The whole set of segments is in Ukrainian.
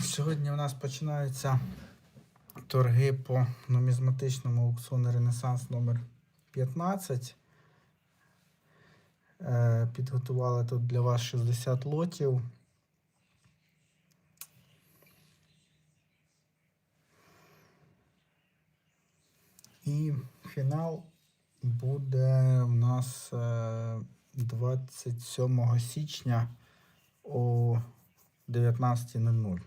Сьогодні у нас починаються торги по нумізматичному аукціону Ренесанс номер 15. Е, Підготували тут для вас 60 лотів. І фінал буде у нас е, 27 січня о 19.00.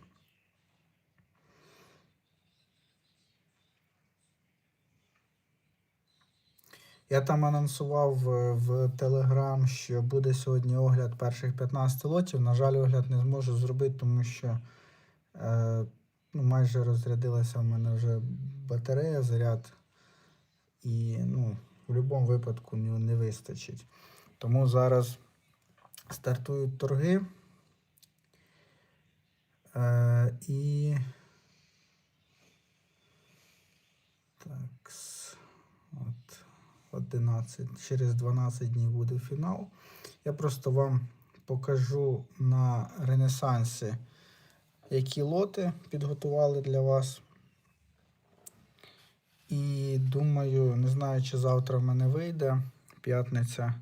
Я там анонсував в, в Telegram, що буде сьогодні огляд перших 15 лотів. На жаль, огляд не зможу зробити, тому що е, ну, майже розрядилася в мене вже батарея, заряд. І ну, в будь-якому випадку не вистачить. Тому зараз стартують торги. Е, і так, от 11. Через 12 днів буде фінал. Я просто вам покажу на Ренесансі, які лоти підготували для вас. І думаю, не знаю, чи завтра в мене вийде. П'ятниця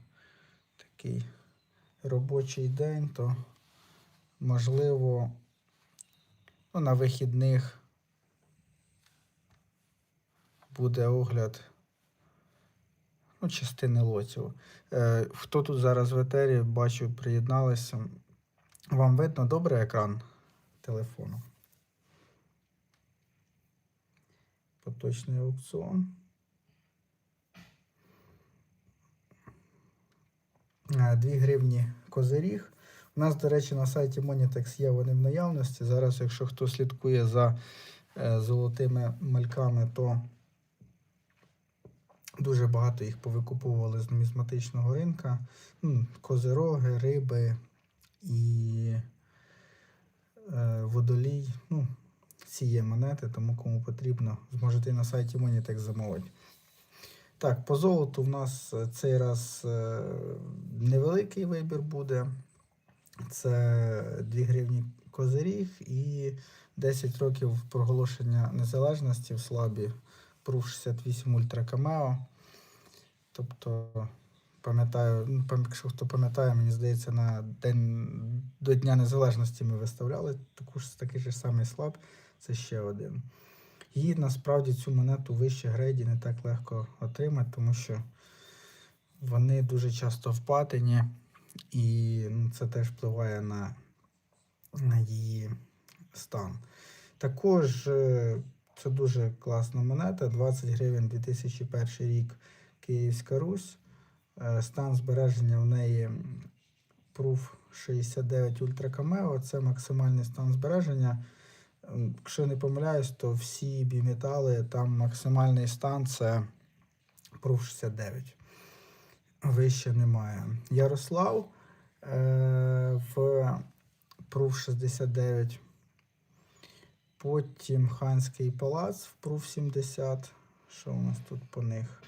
такий робочий день, то можливо ну, на вихідних буде огляд ну, частини лотів. Е, хто тут зараз в етері, бачу, приєдналися. Вам видно добре екран телефону? Поточний аукціон. Е, 2 гривні козиріг. У нас, до речі, на сайті Monitex є вони в наявності. Зараз, якщо хто слідкує за е, золотими мальками, то дуже багато їх повикуповували з нумізматичного ринка. Ну, козироги, риби і е, водолій. Ну, ці є монети, тому кому потрібно, зможете і на сайті Monitex замовити. Так, по золоту в нас е, цей раз невеликий вибір буде. Це 2 гривні козиріг і 10 років проголошення незалежності в слабі Proof 68 Ultra Cameo. Тобто, пам'ятаю, ну, якщо хто пам'ятає, мені здається, на день до Дня Незалежності ми виставляли таку ж такий же самий слаб. Це ще один. І насправді цю монету вище грейді не так легко отримати, тому що вони дуже часто впатені, і ну, це теж впливає на, на її стан. Також е, це дуже класна монета. 20 гривень 2001 рік Київська Русь. Е, Стан збереження в неї Proof 69 Ultra Cameo. Це максимальний стан збереження. Якщо не помиляюсь, то всі біметали, там максимальний стан це Proof 69. Вище немає. Ярослав е, в Proof 69. Потім Ханський палац в Proof 70. Що у нас тут по них?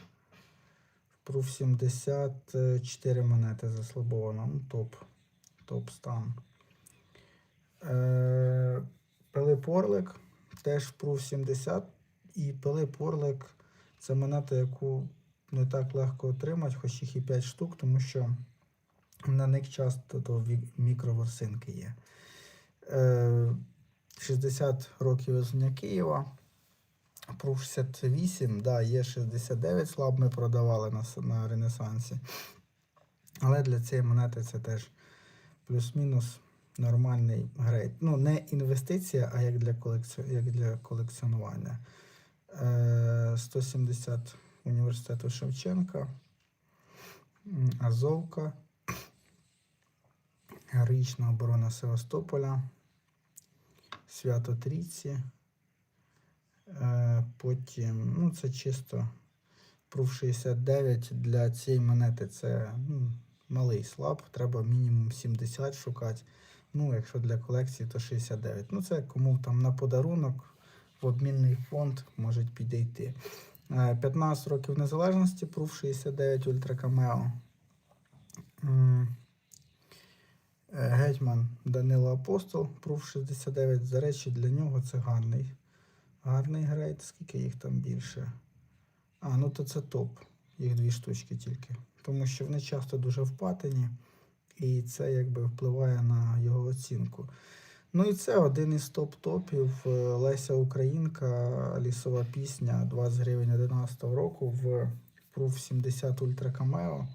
В Proof 70 е, 4 монети заслабовано. Ну, топ. Топ стан. Е, Пилип Орлик теж в Proof 70. І Пилип Орлик це монета, яку не так легко отримати, хоч їх і 5 штук, тому що на них часто то мікроворсинки є. Е, 60 років визнання Києва. Proof 68, да, є 69 слаб, ми продавали на, на Ренесансі. Але для цієї монети це теж плюс-мінус нормальний грейд. Ну, не інвестиція, а як для, колекці... як для колекціонування. Е, 170 університету Шевченка, Азовка, Героїчна оборона Севастополя, Свято Трійці. Е, Потім, ну, це чисто Proof 69 для цієї монети це ну, малий слаб, треба мінімум 70 шукати. Ну, якщо для колекції, то 69. Ну, це кому там на подарунок в обмінний фонд можуть підійти. Е, 15 років незалежності, Proof 69 Ultra Cameo. Е, Гетьман Данило Апостол, пруф 69. До речі, для нього це гарний. Гарний грейд, скільки їх там більше. А, ну то це топ. Їх дві штучки тільки. Тому що вони часто дуже впатені, і це якби впливає на його оцінку. Ну і це один із топ-топів. Е, Леся Українка, лісова пісня 20 гривень 11 року в Proof 70 Ultra Cameo.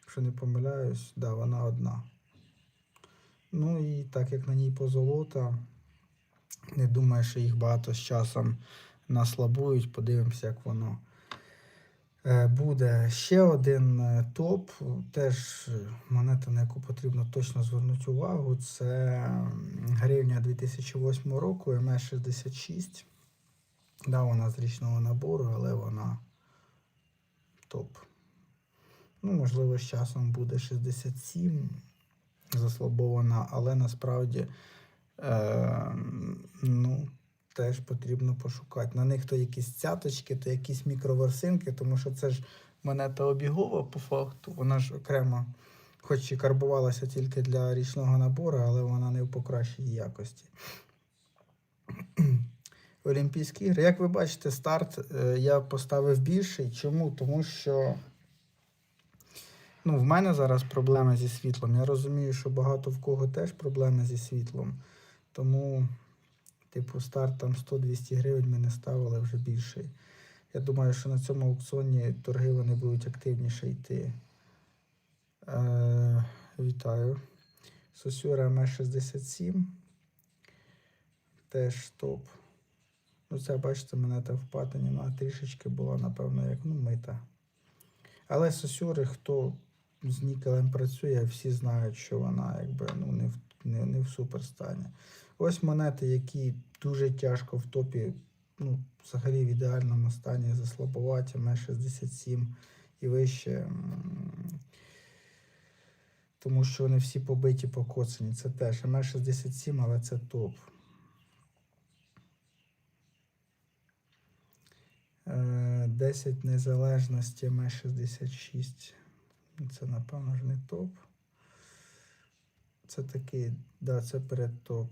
Якщо не помиляюсь, да, вона одна. Ну і так як на ній позолота, не думаю, що їх багато з часом наслабують. Подивимося, як воно буде. Ще один е, топ, теж е, монета, на яку потрібно точно звернути увагу. Це гривня 2008 року МС66. Да, вона з річного набору, але вона топ. Ну, можливо, з часом буде 67 заслабована, але насправді е, ну, теж потрібно пошукати. На них то якісь цяточки, то якісь мікроверсинки, тому що це ж монета обігова по факту. Вона ж окремо, хоч і карбувалася тільки для річного набору, але вона не в покращеній якості. Олімпійські ігри. Як ви бачите, старт е, я поставив більший. Чому? Тому що ну, в мене зараз проблеми зі світлом. Я розумію, що багато в кого теж проблеми зі світлом. Тому, типу, старт там 100-200 гривень ми не ставили вже більший. Я думаю, що на цьому аукціоні торги вони будуть активніше йти. Е, вітаю. Сосюра МС67. Теж топ. Ну, це, бачите, монета в патині, вона трішечки була, напевно, як ну, мита. Але сосюри, хто з нікелем працює, всі знають, що вона якби ну, не, в, не, не в суперстані. Ось монети, які дуже тяжко в топі, ну, взагалі в ідеальному стані заслабувати, МС67 і вище. Тому що вони всі побиті, покоцані. Це теж МС67, але це топ. Е, 10 незалежності М66. Це, напевно, ж не топ. Це такий, да, це перед топ.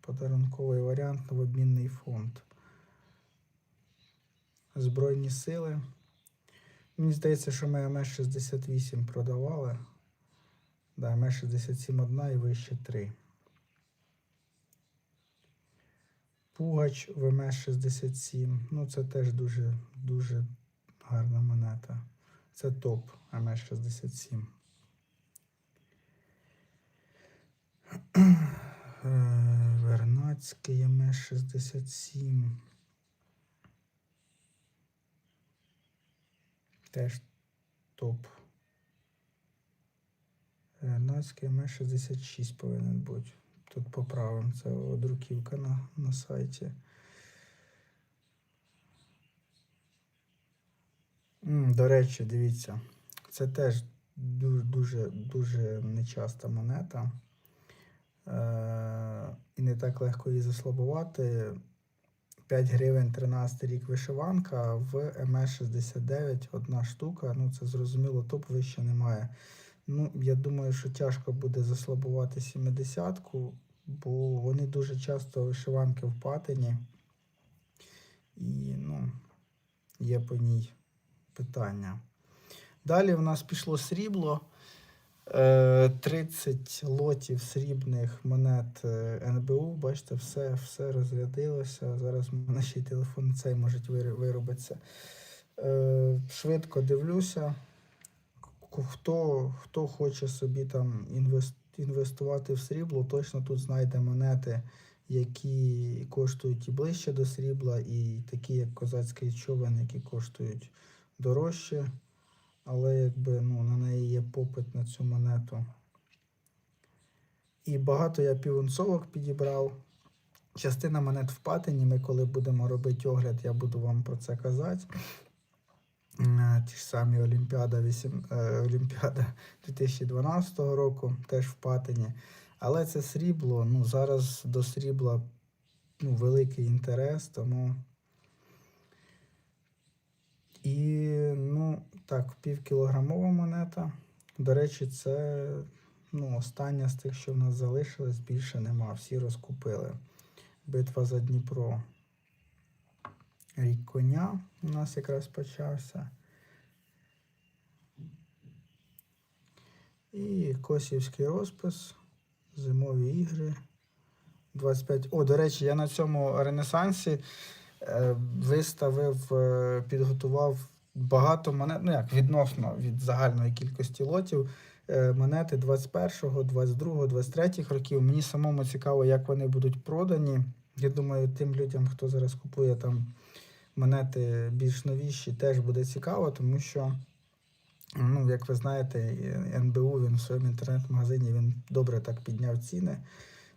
Подарунковий варіант в обмінний фонд. Збройні сили. Мені здається, що ми МС68 продавали. Да, МС67 одна і вище 3. Пугач в МС67. Ну, це теж дуже, дуже гарна монета. Це топ МС67. Е, Вернадський МС67. Теж топ. Вернадський МС66 повинен бути. Тут поправимо. Це одруківка на, на сайті. До речі, дивіться, це теж дуже дуже, нечаста монета. Е, і не так легко її заслабувати. 5 гривень 13 рік вишиванка, в МС69 одна штука. Ну, це зрозуміло, топ вище немає. Ну, я думаю, що тяжко буде заслабувати 70-ку, бо вони дуже часто вишиванки в патині. І ну, є по ній питання. Далі в нас пішло срібло. Е, 30 лотів срібних монет е, НБУ. Бачите, все, все розрядилося. Зараз в мене ще телефон цей може виробитися. Е, Швидко дивлюся. Хто, хто хоче собі там інвестувати в срібло, точно тут знайде монети, які коштують і ближче до срібла, і такі, як козацький човен, які коштують дорожче. Але якби ну, на неї є попит на цю монету. І багато я півунцовок підібрав. Частина монет в патині. Ми, коли будемо робити огляд, я буду вам про це казати. Е, Ті ж самі Олімпіада, 8, е, Олімпіада 2012 року теж в патині. Але це срібло. Ну, зараз до срібла ну, великий інтерес, тому. І, ну, так, півкілограмова монета. До речі, це Ну, остання з тих, що в нас залишилось, більше нема. Всі розкупили. Битва за Дніпро. Рік коня у нас якраз почався. І Косівський розпис. Зимові ігри. 25. О, до речі, я на цьому Ренесансі виставив, е, підготував багато монет, ну як відносно від загальної кількості лотів. е, Монети 21, 22, 23 років. Мені самому цікаво, як вони будуть продані. Я думаю, тим людям, хто зараз купує там монети більш новіші, теж буде цікаво, тому що, ну, як ви знаєте, НБУ він в своєму інтернет-магазині він добре так підняв ціни.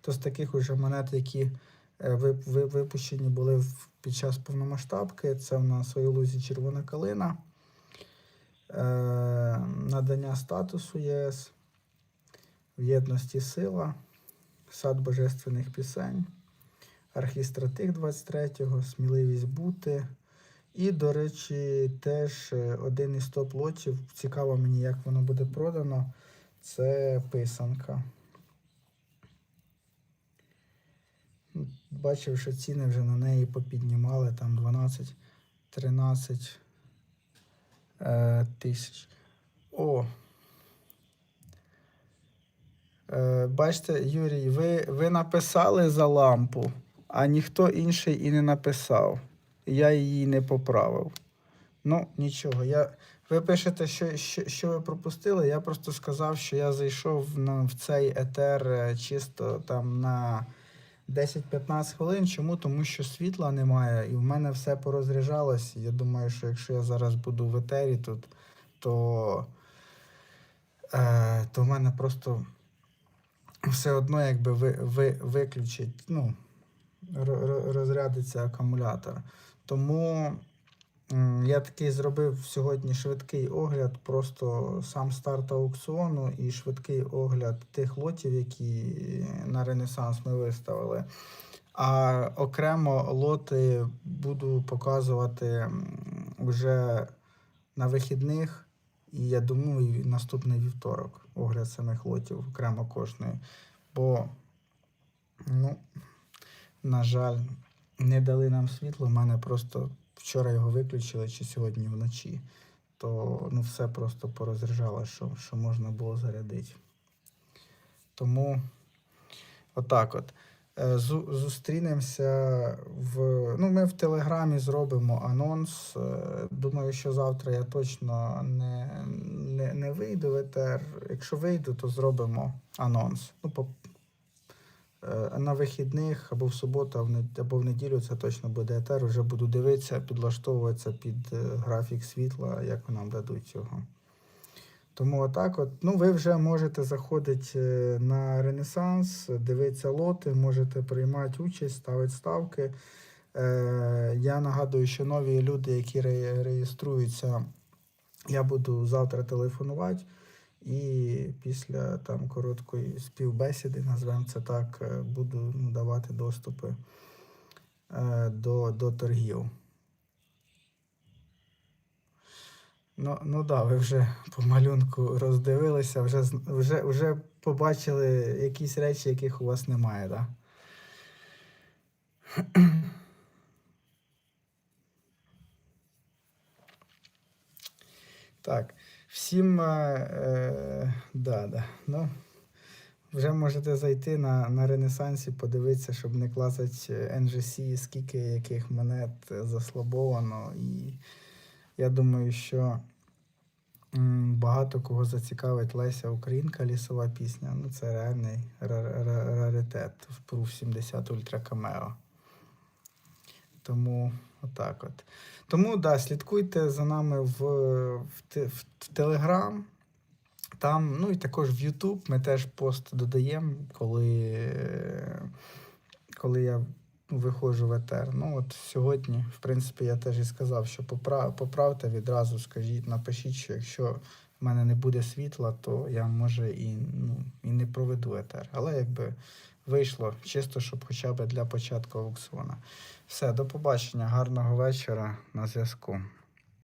То з таких уже монет, які е, випущені були під час повномасштабки, це в нас у лузі червона калина, е, надання статусу ЄС, в єдності сила, сад божественних пісень, архістратих 23-го, сміливість бути. І, до речі, теж е, один із топ-лотів, цікаво мені, як воно буде продано, це писанка. Бачив, що ціни вже на неї попіднімали там 12-13 е, тисяч. О. Е, бачите, Юрій, ви, ви написали за лампу, а ніхто інший і не написав. Я її не поправив. Ну, нічого. Я... Ви пишете, що, що, що ви пропустили. Я просто сказав, що я зайшов на, в цей етер е, чисто там на 10-15 хвилин. Чому? Тому що світла немає, і в мене все порозряджалось. Я думаю, що якщо я зараз буду в етері тут, то, е, то в мене просто все одно якби ви, ви, виключить, ну, ро- ро- розрядиться акумулятор. Тому я такий зробив сьогодні швидкий огляд, просто сам старт аукціону і швидкий огляд тих лотів, які на Ренесанс ми виставили. А окремо лоти буду показувати вже на вихідних. І я думаю, і наступний вівторок огляд самих лотів окремо кожної. Бо, ну, на жаль, не дали нам світло. У мене просто вчора його виключили чи сьогодні вночі. То ну, все просто порозряджало, що, що можна було зарядити. Тому отак от. Е, Зустрінемося в. Ну, ми в Телеграмі зробимо анонс. Е, Думаю, що завтра я точно не, не, не вийду в етер. Якщо вийду, то зробимо анонс. Ну, на вихідних або в суботу, або в неділю це точно буде етер. Вже буду дивитися, підлаштовуватися під е, графік світла, як нам дадуть його. Тому отак от. Ну, ви вже можете заходити е, на Ренесанс, дивитися лоти, можете приймати участь, ставити ставки. Е, я нагадую, що нові люди, які реєструються, я буду завтра телефонувати. І після там короткої співбесіди, назвемо це так, е, буду давати доступи е, до, до торгів. Ну, ну да, ви вже по малюнку роздивилися, вже, вже, вже побачили якісь речі, яких у вас немає, так? Да? Так, всім, е, е, да, да, ну, вже можете зайти на, на Ренесансі, подивитися, щоб не класати NGC, скільки яких монет заслабовано. І я думаю, що багато кого зацікавить Леся Українка лісова пісня. Ну, це реальний ра- ра- раритет в Proof 70 Ultra Cameo. Тому отак от. Тому да, слідкуйте за нами в, в, в, в Телеграм. Там, ну і також в Ютуб ми теж пост додаємо, коли, коли я виходжу в етер. Ну от сьогодні, в принципі, я теж і сказав, що поправ, поправте відразу, скажіть, напишіть, що якщо в мене не буде світла, то я може і, ну, і не проведу етер. Але якби вийшло, чисто, щоб хоча б для початку аукціону. Все, до побачення, гарного вечора на зв'язку.